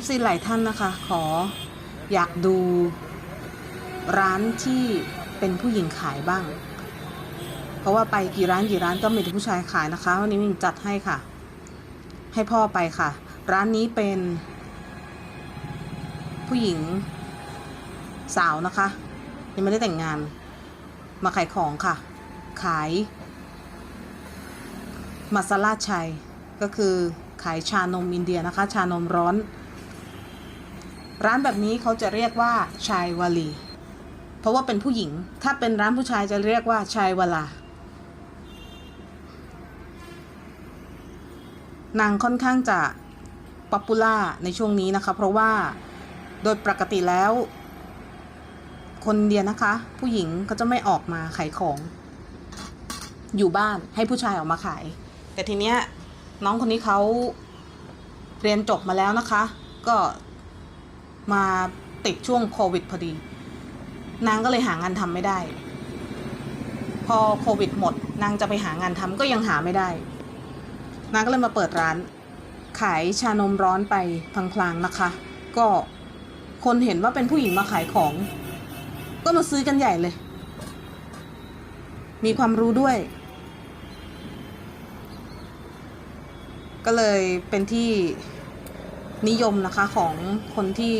FC หลายท่านนะคะ ขออยากดูร้านที่เป็นผู้หญิงขายบ้าง เพราะว่าไปกี่ร้านกี่ร้านก็มีแต่ผู้ชายขายนะคะ วันนี้มิงจัดให้ค่ะ ให้พ่อไปค่ะ ร้านนี้เป็น ผู้หญิงสาวนะคะยังไม่ได้แต่งงาน มาขายของค่ะ ขายมาซาลาชัยก็คือขายชานมอินเดียนะคะ ชานมร้อน ร้านแบบนี้เขาจะเรียกว่าชายวลี เพราะว่าเป็นผู้หญิง ถ้าเป็นร้านผู้ชายจะเรียกว่าชายวลานางค่อนข้างจะป๊อปปูล่าในช่วงนี้นะคะ เพราะว่าโดยปกติแล้ว คนอินเดียนะคะ ผู้หญิงก็จะไม่ออกมาขายของ อยู่บ้านให้ผู้ชายออกมาขาย แต่ทีเนี้ยน้องคนนี้เขาเรียนจบมาแล้วนะคะ ก็ มาติดช่วงโควิดพอดี นางก็เลยหางานทำไม่ได้ พอโควิดหมด นางจะไปหางานทำก็ยังหาไม่ได้ นางก็เลยมาเปิดร้าน ขายชานมร้อนไปพลางๆนะคะ ก็คนเห็นว่าเป็นผู้หญิงมาขายของ ก็มาซื้อกันใหญ่เลย มีความรู้ด้วย ก็เลยเป็นที่ นิยมนะคะของคนที่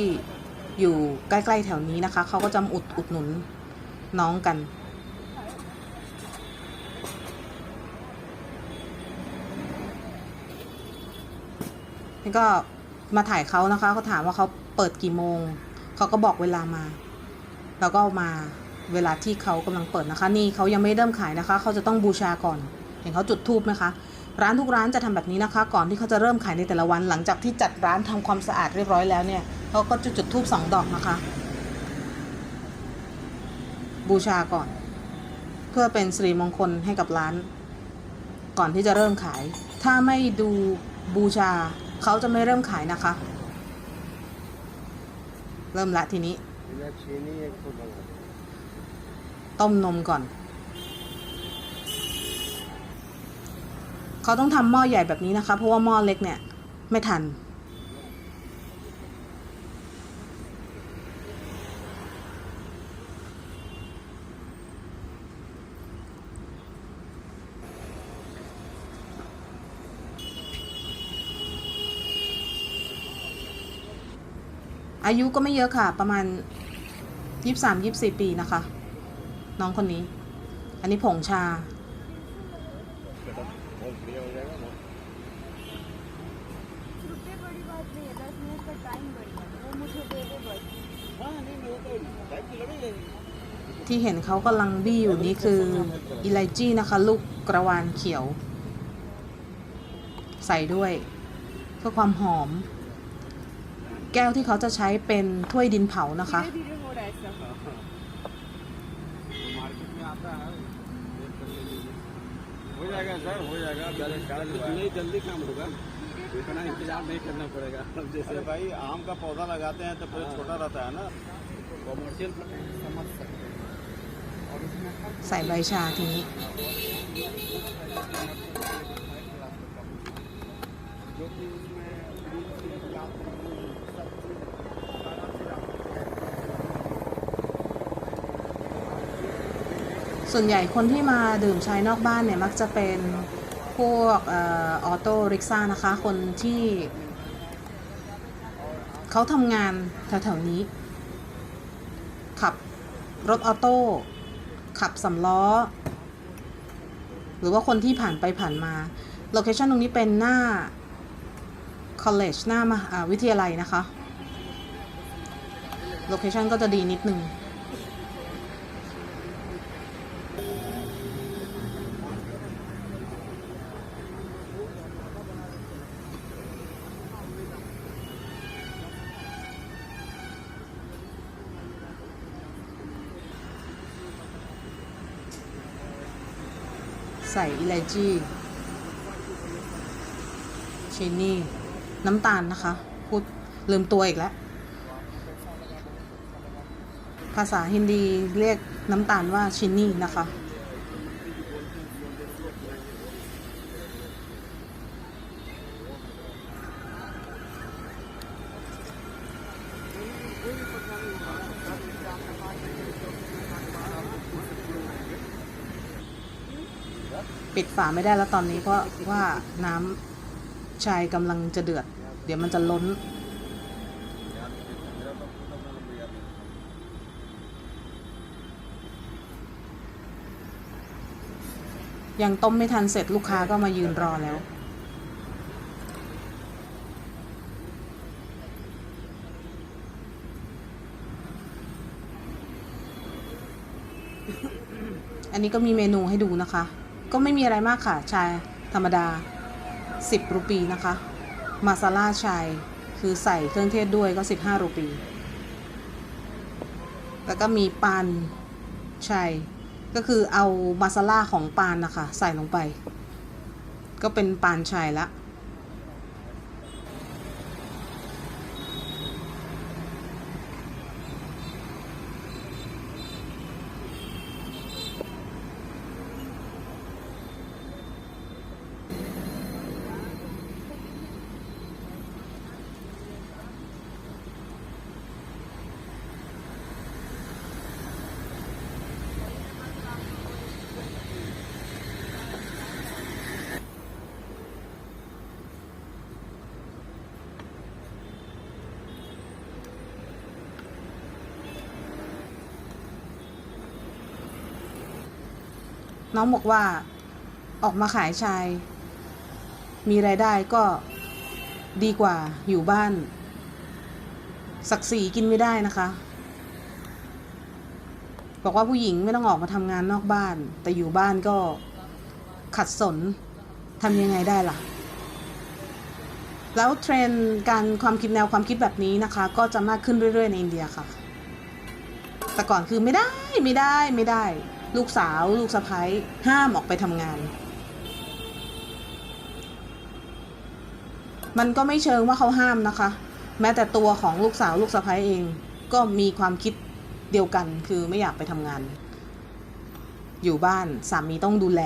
อยู่ใกล้ๆแถวนี้นะคะ เขาก็จะมาอุดอุดหนุนน้องกัน นี่ก็มาถ่ายเขานะคะเขาถามว่าเขาเปิดกี่โมง เขาก็บอกเวลามา แล้วก็มาเวลาที่เขากำลังเปิดนะคะ นี่เขายังไม่เริ่มขายนะคะ เขาจะต้องบูชาก่อน เห็นเขาจุดทูบไหมคะ ร้านทุกร้านจะทำแบบนี้นะคะ ก่อนที่เขาจะเริ่มขายในแต่ละวัน หลังจากที่จัดร้านทำความสะอาดเรียบร้อยแล้วเนี่ยเขาก็จุดจุดธูปสองดอกนะคะ บูชาก่อน เพื่อเป็นสิริมงคลให้กับร้าน ก่อนที่จะเริ่มขาย ถ้าไม่ดูบูชาเขาจะไม่เริ่มขายนะคะ เริ่มละทีนี้ ต้มนมก่อน เขาต้องทำหม้อใหญ่แบบนี้นะคะ เพราะว่าหม้อเล็กเนี่ยไม่ทัน อายุก็ไม่เยอะค่ะ ประมาณยยีี่่สสาม23 24 ปีนะคะ น้องคนนี้ อันนี้ผงชา बढ़िया हो जाएगा बहुत रुपये बड़ी बात नहीं है दस मिनट का टाइम बड़ी बात है वो मुझे दे दे बस हाँ नहीं नहीं वो तो टाइम तो लगेगा ही ที่เห็นเขากำลังบี้อยู่นี้คืออิไลจี้นะคะ ลูกกระวานเขียว ใส่ด้วย เพื่อความหอม แก้วที่เขาจะใช้เป็นถ้วยดินเผานะคะ हो जाएगा सर हो जाएगा पहले चार्ज नहीं जल्दी काम होगा इतना इंतजार नहीं करना पड़ेगा अब जैसे भाई आम का पौधा लगाते हैं तो पहले छोटा रहता है ना कॉमर्शियल समझ सकते हैं ใส่ใบชาทีนี้ जो कि ส่วนใหญ่คนที่มาดื่มชายนอกบ้านเนี่ยมักจะเป็นพวกออโต้ริกซ่านะคะ คนที่เขาทำงานแถวๆนี้ ขับรถออโต้ขับสำล้อ หรือว่าคนที่ผ่านไปผ่านมา โลเคชันตรงนี้เป็นหน้า college หน้ามหาวิทยาลัยนะคะ โลเคชันก็จะดีนิดนึง ใส่อิไลจี้ชินี่น้ำตาลนะคะ พูดลืมตัวอีกแล้ว ภาษาฮินดีเรียกน้ำตาลว่าชินี่นะคะ ปิดฝาไม่ได้แล้วตอนนี้เพราะว่าน้ำชายกำลังจะเดือด เดี๋ยวมันจะล้น ยังต้มไม่ทันเสร็จลูกค้าก็มายืนรอแล้วอันนี้ก็มีเมนูให้ดูนะคะ ก็ไม่มีอะไรมากค่ะ ชายธรรมดา 10 รูปีนะคะ มาซาล่าชายคือใส่เครื่องเทศด้วยก็ 15 รูปี แล้วก็มีปานชายก็คือเอามาซาล่าของปานนะคะ ใส่ลงไป ก็เป็นปานชายละ น้องบอกว่าออกมาขายชาย มีรายได้ก็ดีกว่าอยู่บ้าน ศักดิ์ศรีกินไม่ได้นะคะ บอกว่าผู้หญิงไม่ต้องออกมาทำงานนอกบ้าน แต่อยู่บ้านก็ขัดสนทำยังไงได้ล่ะ แล้วเทรนด์การความคิดแนวความคิดแบบนี้นะคะ ก็จะมากขึ้นเรื่อยๆในอินเดียค่ะ แต่ก่อนคือไม่ได้ไม่ได้ไม่ได้ ลูกสาว ลูกสะพ้ยห้ามออกไปทำงาน มันก็ไม่เชิงว่าเขาห้ามนะคะ แม้แต่ตัวของลูกสาวลูกสะพ้ยเอง ก็มีความคิดเดียวกันคือไม่อยากไปทำงาน อยู่บ้านสามีต้องดูแล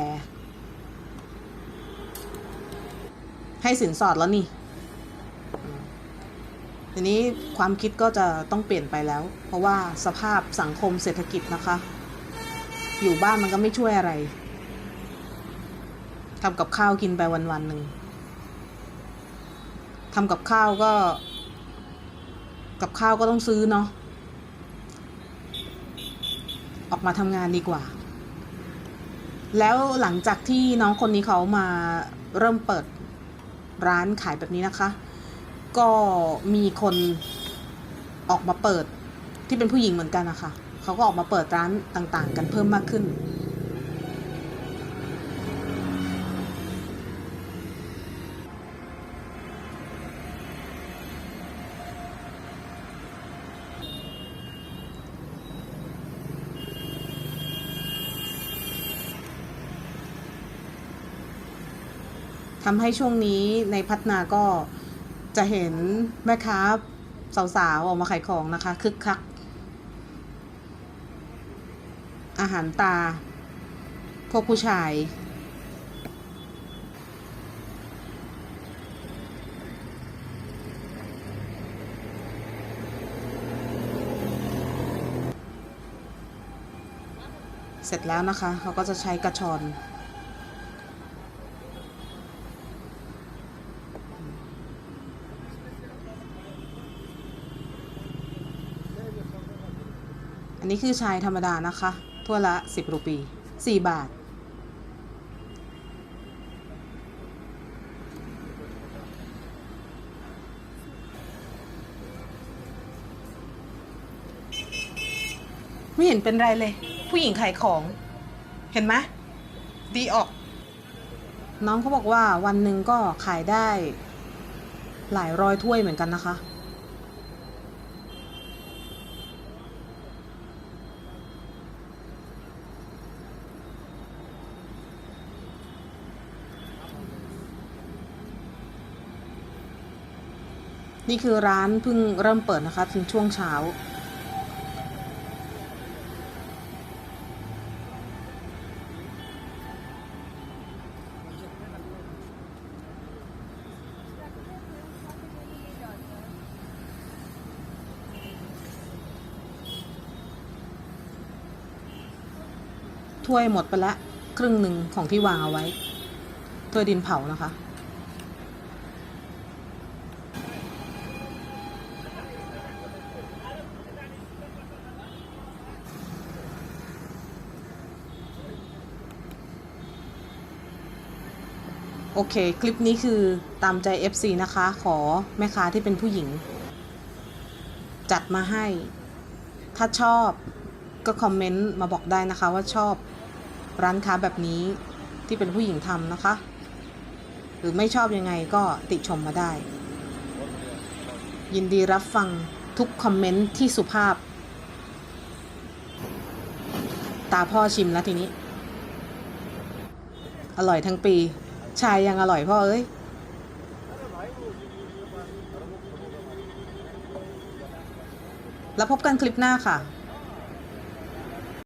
ให้สินสอดแล้วนี่ทีนี้ความคิดก็จะต้องเปลี่ยนไปแล้ว เพราะว่าสภาพสังคมเศรษฐกิจนะคะ อยู่บ้านมันก็ไม่ช่วยอะไรทำกับข้าวกินไปวันๆหนึ่งทำกับข้าวก็ กับข้าวก็ต้องซื้อเนาะออกมาทำงานดีกว่า แล้วหลังจากที่น้องคนนี้เขามาเริ่มเปิดร้านขายแบบนี้นะคะ ก็มีคนออกมาเปิดที่เป็นผู้หญิงเหมือนกันนะคะ เขาก็ออกมาเปิดร้านต่างๆ กันเพิ่มมากขึ้น ทำให้ช่วงนี้ในพัฒนาก็จะเห็นแม่ค้าสาวๆออกมาขายของนะคะคึกคัก อาหารตา พวกผู้ชาย เสร็จแล้วนะคะ เขาก็จะใช้กระชอนอันนี้คือชายธรรมดานะคะ ถ้วละ 10 รูปี 4 บาท ไม่เห็นเป็นไรเลย ผู้หญิงขายของ เห็นไหมดีออก น้องเขาบอกว่าวันหนึ่งก็ขายได้ หลายร้อยถ้วยเหมือนกันนะคะ นี่คือร้านเพิ่งเริ่มเปิดนะคะถึงช่วงเช้า ถ้วยหมดไปล้วครึ่งหนึ่งของที่วางเอาไว้ถ้วยดินเผานะคะ โอเค คลิปนี้คือตามใจ FC นะคะ ขอแม่ค้าที่เป็นผู้หญิง จัดมาให้ ถ้าชอบก็คอมเมนต์มาบอกได้นะคะว่าชอบร้านค้าแบบนี้ที่เป็นผู้หญิงทำนะคะ หรือไม่ชอบยังไงก็ติชมมาได้ ยินดีรับฟังทุกคอมเมนต์ที่สุภาพ ตาพ่อชิมแล้วทีนี้ อร่อยทั้งปี ชายยังอร่อยพ่อเอ้ยแล้วพบกันคลิปหน้าค่ะ